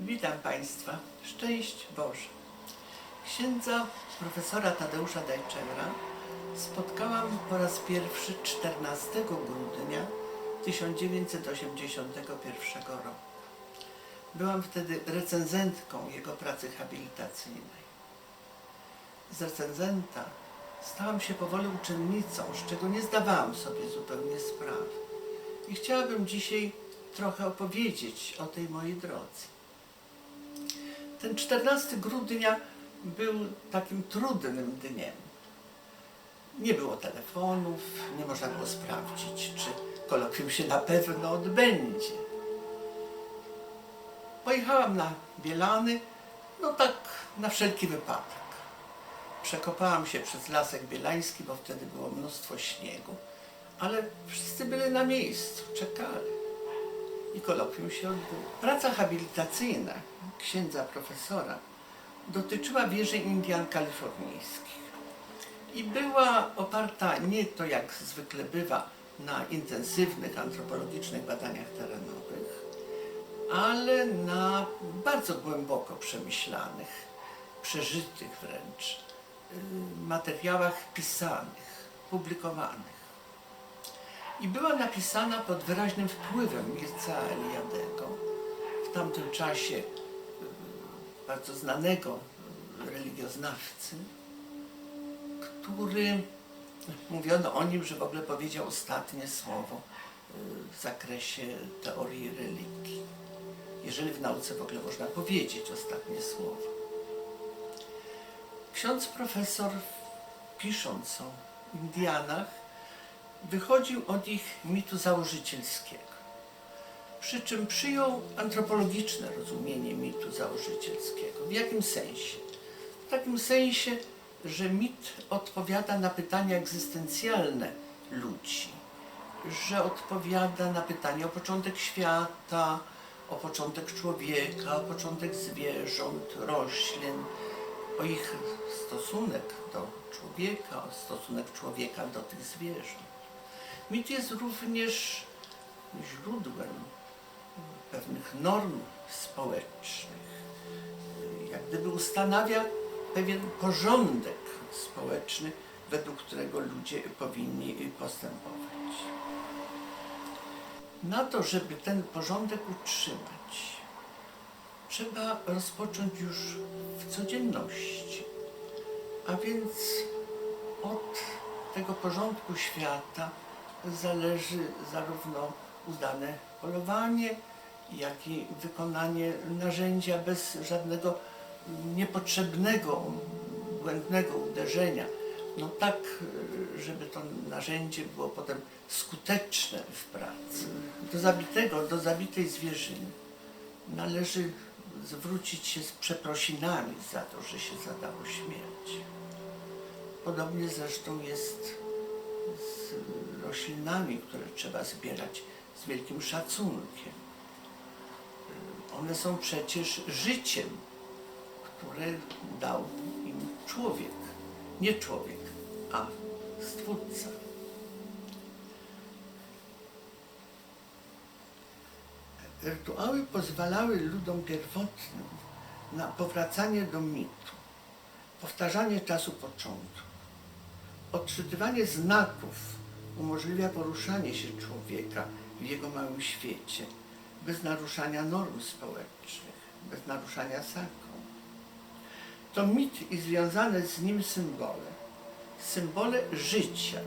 Witam Państwa. Szczęść Boże. Księdza profesora Tadeusza Dajczera spotkałam po raz pierwszy 14 grudnia 1981 roku. Byłam wtedy recenzentką jego pracy habilitacyjnej. Z recenzenta stałam się powoli uczennicą, z czego nie zdawałam sobie zupełnie sprawy. I chciałabym dzisiaj trochę opowiedzieć o tej mojej drodze. Ten 14 grudnia był takim trudnym dniem. Nie było telefonów, nie można było sprawdzić, czy kolokwium się na pewno odbędzie. Pojechałam na Bielany, no tak na wszelki wypadek. Przekopałam się przez Lasek Bielański, bo wtedy było mnóstwo śniegu, ale wszyscy byli na miejscu, czekali i kolokwium się odbyło. Praca habilitacyjna księdza profesora dotyczyła wieży Indian kalifornijskich i była oparta nie to jak zwykle bywa na intensywnych antropologicznych badaniach terenowych, ale na bardzo głęboko przemyślanych, przeżytych wręcz y, materiałach pisanych, publikowanych i była napisana pod wyraźnym wpływem Mirca Eliadego, w tamtym czasie y, bardzo znanego religioznawcy, który mówiono o nim, że w ogóle powiedział ostatnie słowo y, w zakresie teorii religii. Jeżeli w nauce w ogóle można powiedzieć ostatnie słowo. Ksiądz profesor, pisząc o Indianach, wychodził od ich mitu założycielskiego. Przy czym przyjął antropologiczne rozumienie mitu założycielskiego. W jakim sensie? W takim sensie, że mit odpowiada na pytania egzystencjalne ludzi, że odpowiada na pytania o początek świata, o początek człowieka, o początek zwierząt, roślin, o ich stosunek do człowieka, o stosunek człowieka do tych zwierząt. Mit jest również źródłem pewnych norm społecznych. Jak gdyby ustanawia pewien porządek społeczny, według którego ludzie powinni postępować. Na to, żeby ten porządek utrzymać, trzeba rozpocząć już w codzienności, a więc od tego porządku świata zależy zarówno udane polowanie, jak i wykonanie narzędzia bez żadnego niepotrzebnego, błędnego uderzenia. No tak, żeby to narzędzie było potem skuteczne w pracy. Do zabitego, do zabitej zwierzyny należy zwrócić się z przeprosinami za to, że się zadało śmierć. Podobnie zresztą jest z roślinami, które trzeba zbierać z wielkim szacunkiem. One są przecież życiem, które dał im człowiek. Nie człowiek, a Stwórca. Rytuały pozwalały ludom pierwotnym na powracanie do mitu, powtarzanie czasu początku. Odczytywanie znaków umożliwia poruszanie się człowieka w jego małym świecie, bez naruszania norm społecznych, bez naruszania zakonu. To mit i związane z nim symbole, symbole życia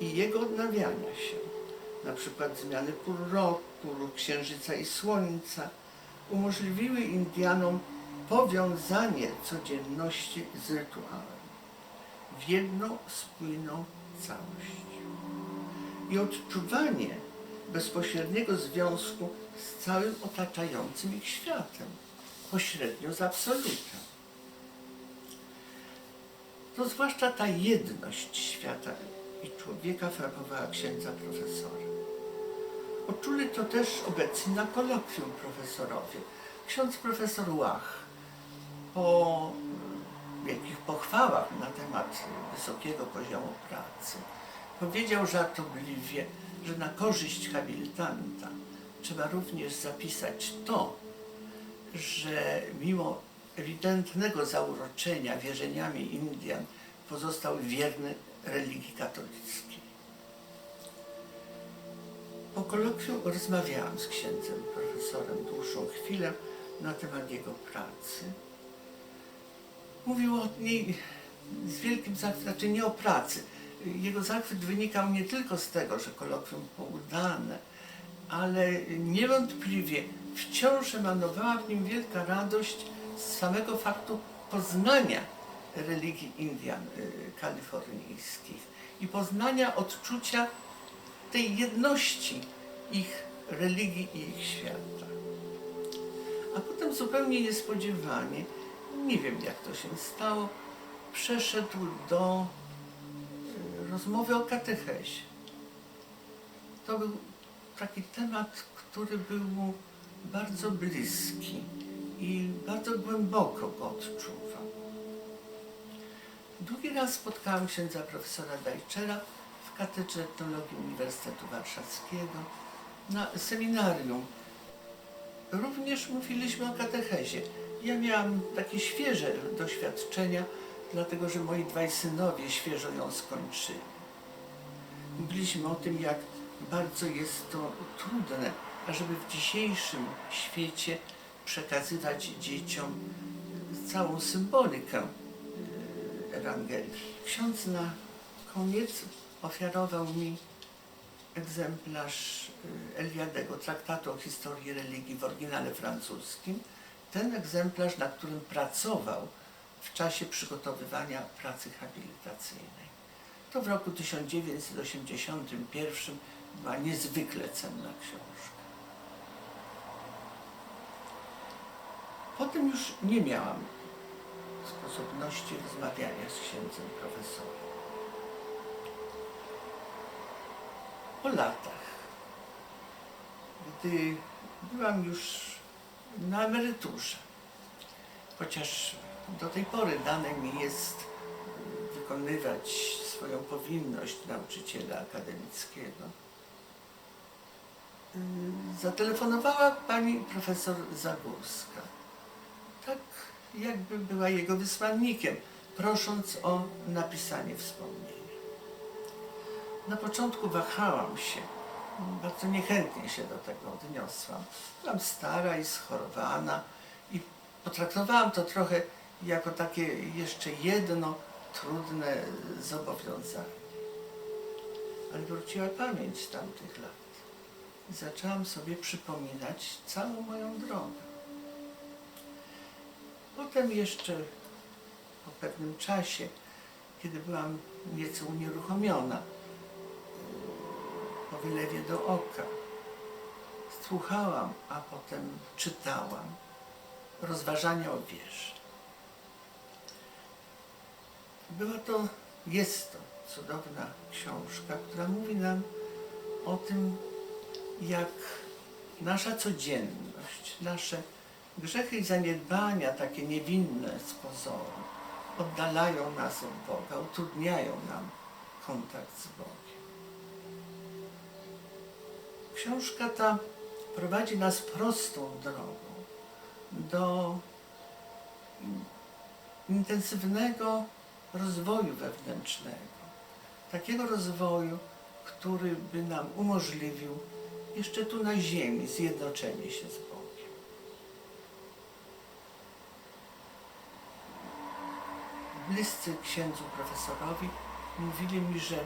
i jego odnawiania się, na przykład zmiany pór roku lub księżyca i słońca, umożliwiły Indianom powiązanie codzienności z rytuałem w jedną spójną całość i odczuwanie bezpośredniego związku z całym otaczającym ich światem, pośrednio z absolutem. To zwłaszcza ta jedność świata i człowieka farbowała księdza profesora. Odczuli to też obecni na kolokwium profesorowie. Ksiądz profesor Łach po wielkich pochwałach na temat wysokiego poziomu pracy powiedział żartobliwie, że na korzyść habilitanta trzeba również zapisać to, że mimo ewidentnego zauroczenia wierzeniami Indian pozostał wierny religii katolickiej. Po kolokwium rozmawiałam z księdzem profesorem dłuższą chwilę na temat jego pracy. Mówił o niej z wielkim zachwytem, znaczy nie o pracy. Jego zachwyt wynikał nie tylko z tego, że kolokwium było udane, ale niewątpliwie wciąż emanowała w nim wielka radość z samego faktu poznania religii Indian y, kalifornijskich i poznania odczucia tej jedności ich religii i ich świata. A potem zupełnie niespodziewanie, nie wiem jak to się stało, przeszedł do y, rozmowy o katechezie. To był taki temat, który był mu bardzo bliski i bardzo głęboko go odczuwał. Drugi raz spotkałam księdza profesora Dajczera w Katedrze Etnologii Uniwersytetu Warszawskiego na seminarium. Również mówiliśmy o katechezie. Ja miałam takie świeże doświadczenia, dlatego że moi dwaj synowie świeżo ją skończyli. Mówiliśmy o tym, jak bardzo jest to trudne, ażeby w dzisiejszym świecie przekazywać dzieciom całą symbolikę Ewangelii. Ksiądz na koniec ofiarował mi egzemplarz y, Eliadego, traktatu o historii religii w oryginale francuskim. Ten egzemplarz, na którym pracował w czasie przygotowywania pracy habilitacyjnej. To w roku 1981 była niezwykle cenna książka. Potem już nie miałam sposobności rozmawiania z księdzem profesorem. Po latach, gdy byłam już na emeryturze, chociaż do tej pory dane mi jest wykonywać swoją powinność nauczyciela akademickiego, zatelefonowała pani profesor Zagórska. Tak jakby była jego wysłannikiem, prosząc o napisanie wspomnienia. Na początku wahałam się, bardzo niechętnie się do tego odniosłam. Byłam stara i schorowana i potraktowałam to trochę jako takie jeszcze jedno trudne zobowiązanie. Ale wróciła pamięć tamtych lat i zaczęłam sobie przypominać całą moją drogę. Potem jeszcze po pewnym czasie, kiedy byłam nieco unieruchomiona, po wylewie do oka, słuchałam, a potem czytałam rozważania o wierze. Była to, jest to cudowna książka, która mówi nam o tym, jak nasza codzienność, nasze grzechy i zaniedbania, takie niewinne z pozoru, oddalają nas od Boga, utrudniają nam kontakt z Bogiem. Książka ta prowadzi nas prostą drogą do intensywnego rozwoju wewnętrznego. Takiego rozwoju, który by nam umożliwił jeszcze tu na ziemi zjednoczenie się z Bogiem. Bliscy księdzu profesorowi mówili mi, że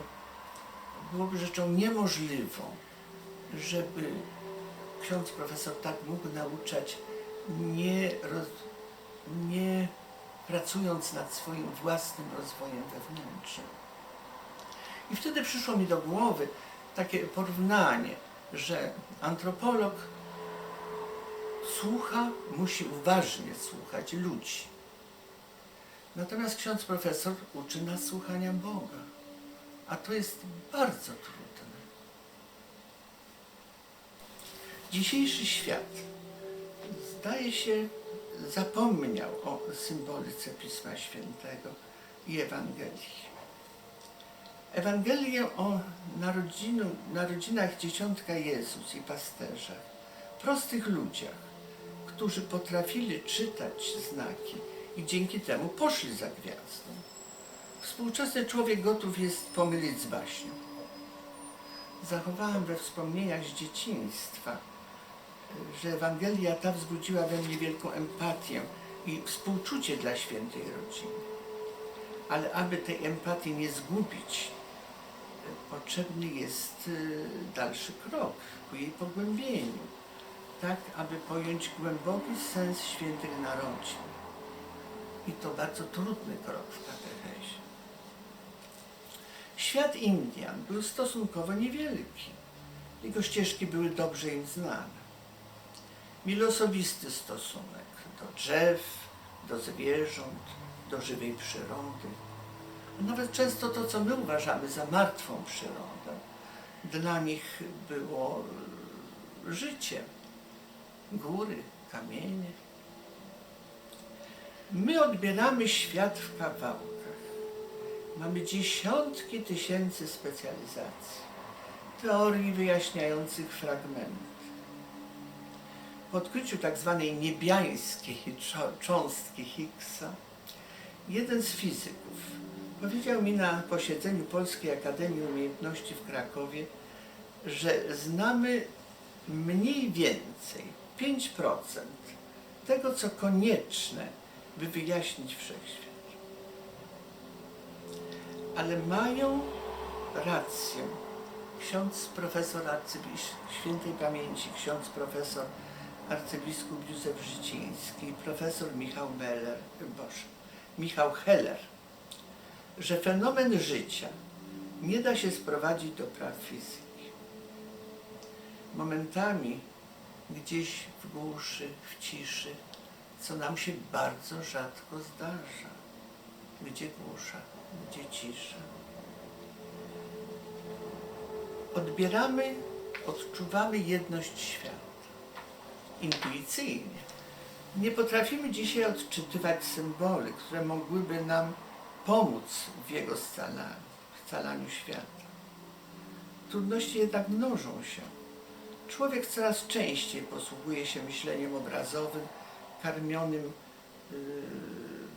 byłoby rzeczą niemożliwą, żeby ksiądz profesor tak mógł nauczać, nie, roz, nie pracując nad swoim własnym rozwojem wewnętrznym. I wtedy przyszło mi do głowy takie porównanie, że antropolog słucha, musi uważnie słuchać ludzi. Natomiast ksiądz profesor uczy nas słuchania Boga. A to jest bardzo trudne. Dzisiejszy świat zdaje się zapomniał o symbolice Pisma Świętego i Ewangelii. Ewangelię o narodzinu, narodzinach dzieciątka Jezus i pasterzach, prostych ludziach, którzy potrafili czytać znaki i dzięki temu poszli za gwiazdą. Współczesny człowiek gotów jest pomylić z baśnią. Zachowałam we wspomnieniach z dzieciństwa, że Ewangelia ta wzbudziła we mnie wielką empatię i współczucie dla świętej rodziny. Ale aby tej empatii nie zgubić, potrzebny jest y, dalszy krok ku jej pogłębieniu, tak aby pojąć głęboki sens świętych narodzin. I to bardzo trudny krok w katechezie. Świat Indian był stosunkowo niewielki. Jego ścieżki były dobrze im znane. Mieli osobisty stosunek do drzew, do zwierząt, do żywej przyrody. Nawet często to, co my uważamy za martwą przyrodę, dla nich było życiem. Góry, kamienie. My odbieramy świat w kawałkach. Mamy dziesiątki tysięcy specjalizacji, teorii wyjaśniających fragmenty. Po odkryciu tak zwanej niebiańskiej cząstki Higgsa, jeden z fizyków powiedział mi na posiedzeniu Polskiej Akademii Umiejętności w Krakowie, że znamy mniej więcej 5% tego, co konieczne, by wyjaśnić wszechświat. Ale mają rację ksiądz profesor arcybiskup świętej pamięci, ksiądz profesor arcybiskup Józef Życiński, profesor Michał Meller, Boże, Michał Heller, że fenomen życia nie da się sprowadzić do praw fizyki. Momentami gdzieś w głuszy, w ciszy, co nam się bardzo rzadko zdarza. Gdzie głusza, gdzie cisza. Odbieramy, odczuwamy jedność świata. Intuicyjnie. Nie potrafimy dzisiaj odczytywać symboli, które mogłyby nam pomóc w jego scalaniu, scalaniu świata. Trudności jednak mnożą się. Człowiek coraz częściej posługuje się myśleniem obrazowym, karmionym yy,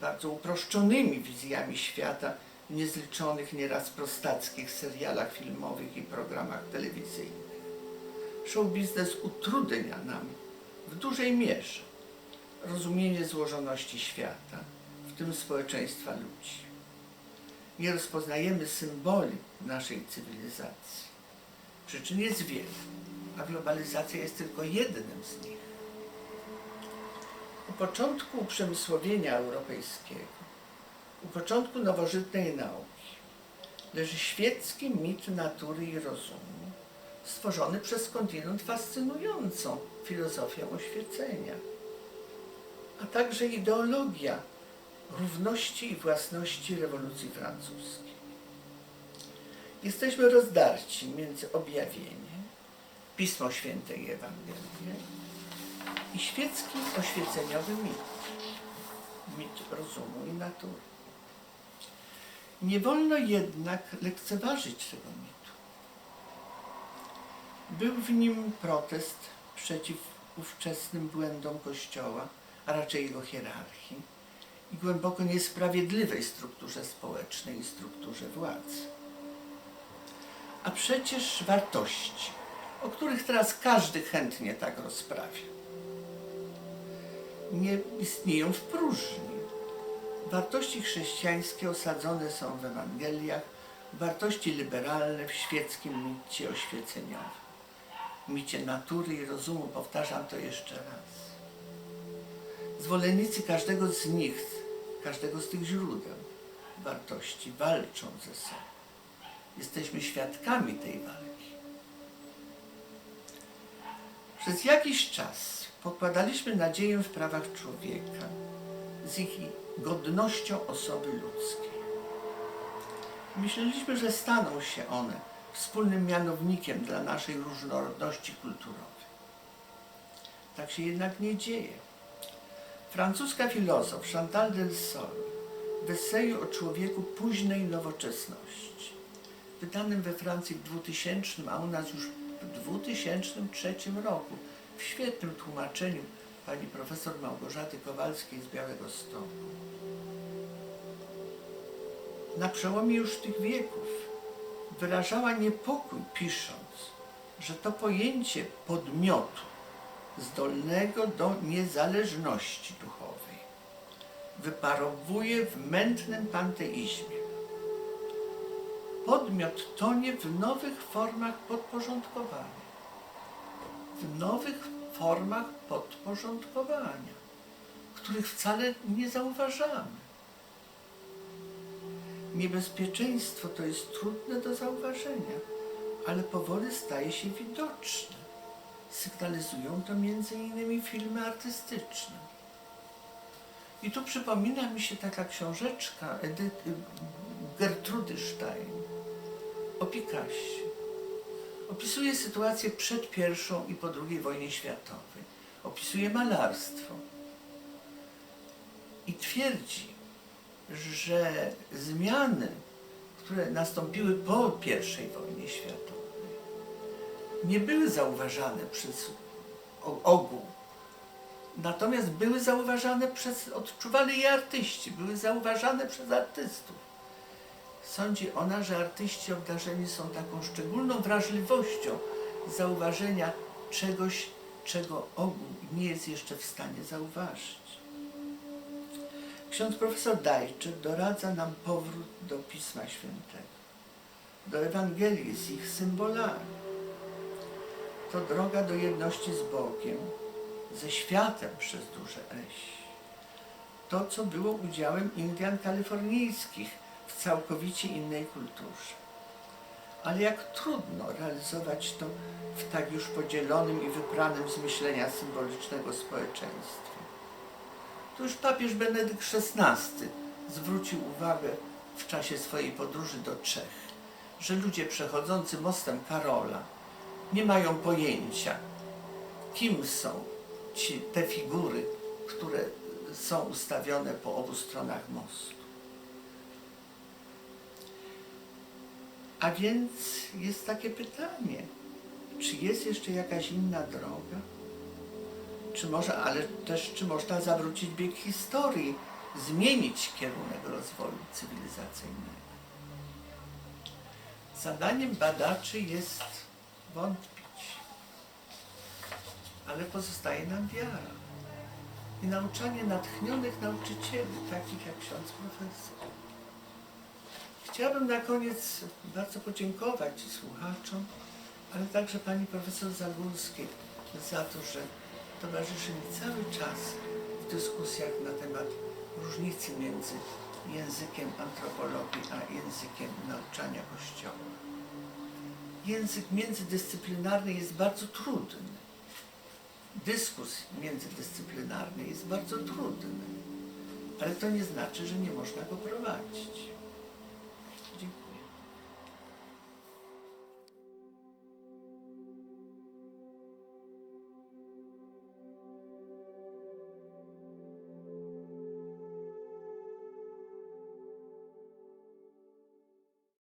bardzo uproszczonymi wizjami świata w niezliczonych, nieraz prostackich serialach filmowych i programach telewizyjnych. Show biznes utrudnia nam w dużej mierze rozumienie złożoności świata, w tym społeczeństwa ludzi. Nie rozpoznajemy symboli naszej cywilizacji. Przyczyn jest wiele, a globalizacja jest tylko jednym z nich. U początku uprzemysłowienia europejskiego, u początku nowożytnej nauki leży świecki mit natury i rozumu, stworzony przez skądinąd fascynującą filozofię oświecenia, a także ideologia równości i własności rewolucji francuskiej. Jesteśmy rozdarci między objawienie, Pismo Święte i Ewangelię i świecki oświeceniowy mit, mit rozumu i natury. Nie wolno jednak lekceważyć tego mitu. Był w nim protest przeciw ówczesnym błędom Kościoła, a raczej jego hierarchii i głęboko niesprawiedliwej strukturze społecznej i strukturze władzy. A przecież wartości, o których teraz każdy chętnie tak rozprawia, nie istnieją w próżni. Wartości chrześcijańskie osadzone są w Ewangeliach, wartości liberalne w świeckim micie oświeceniowym, micie natury i rozumu, powtarzam to jeszcze raz. Zwolennicy każdego z nich, każdego z tych źródeł wartości walczą ze sobą. Jesteśmy świadkami tej walki. Przez jakiś czas pokładaliśmy nadzieję w prawach człowieka z ich godnością osoby ludzkiej. Myśleliśmy, że staną się one wspólnym mianownikiem dla naszej różnorodności kulturowej. Tak się jednak nie dzieje. Francuska filozof Chantal del Sol w eseju o człowieku późnej nowoczesności, wydanym we Francji w 2000, a u nas już w 2003 roku, w świetnym tłumaczeniu pani profesor Małgorzaty Kowalskiej z Białego Stoku. Na przełomie już tych wieków wyrażała niepokój, pisząc, że to pojęcie podmiotu zdolnego do niezależności duchowej wyparowuje w mętnym panteizmie. Podmiot tonie w nowych formach podporządkowania. W nowych formach podporządkowania, których wcale nie zauważamy. Niebezpieczeństwo to jest trudne do zauważenia, ale powoli staje się widoczne. Sygnalizują to innymi filmy artystyczne. I tu przypomina mi się taka książeczka Edyty Gertrudy Stein o Picassie. Opisuje sytuację przed pierwszą i po II wojnie światowej. Opisuje malarstwo. I twierdzi, że zmiany, które nastąpiły po pierwszej wojnie światowej, nie były zauważane przez ogół. Natomiast były zauważane przez, odczuwali je artyści, były zauważane przez artystów. Sądzi ona, że artyści obdarzeni są taką szczególną wrażliwością zauważenia czegoś, czego ogół nie jest jeszcze w stanie zauważyć. Ksiądz profesor Dajczyk doradza nam powrót do Pisma Świętego, do Ewangelii z ich symbolami. To droga do jedności z Bogiem, ze światem przez duże eś. To, co było udziałem Indian kalifornijskich w całkowicie innej kulturze. Ale jak trudno realizować to w tak już podzielonym i wypranym z myślenia symbolicznego społeczeństwie. Tu już papież Benedykt XVI zwrócił uwagę w czasie swojej podróży do Czech, że ludzie przechodzący mostem Karola nie mają pojęcia, kim są ci, te figury, które są ustawione po obu stronach mostu. A więc jest takie pytanie, czy jest jeszcze jakaś inna droga? Czy może, ale też czy można zawrócić bieg historii, zmienić kierunek rozwoju cywilizacyjnego? Zadaniem badaczy jest wątpić, ale pozostaje nam wiara i nauczanie natchnionych nauczycieli, takich jak ksiądz profesor. Chciałabym na koniec bardzo podziękować słuchaczom, ale także pani profesor Zagórskiej za to, że towarzyszy mi cały czas w dyskusjach na temat różnicy między językiem antropologii a językiem nauczania Kościoła. Język międzydyscyplinarny jest bardzo trudny. Dyskurs międzydyscyplinarny jest bardzo trudny, ale to nie znaczy, że nie można go prowadzić.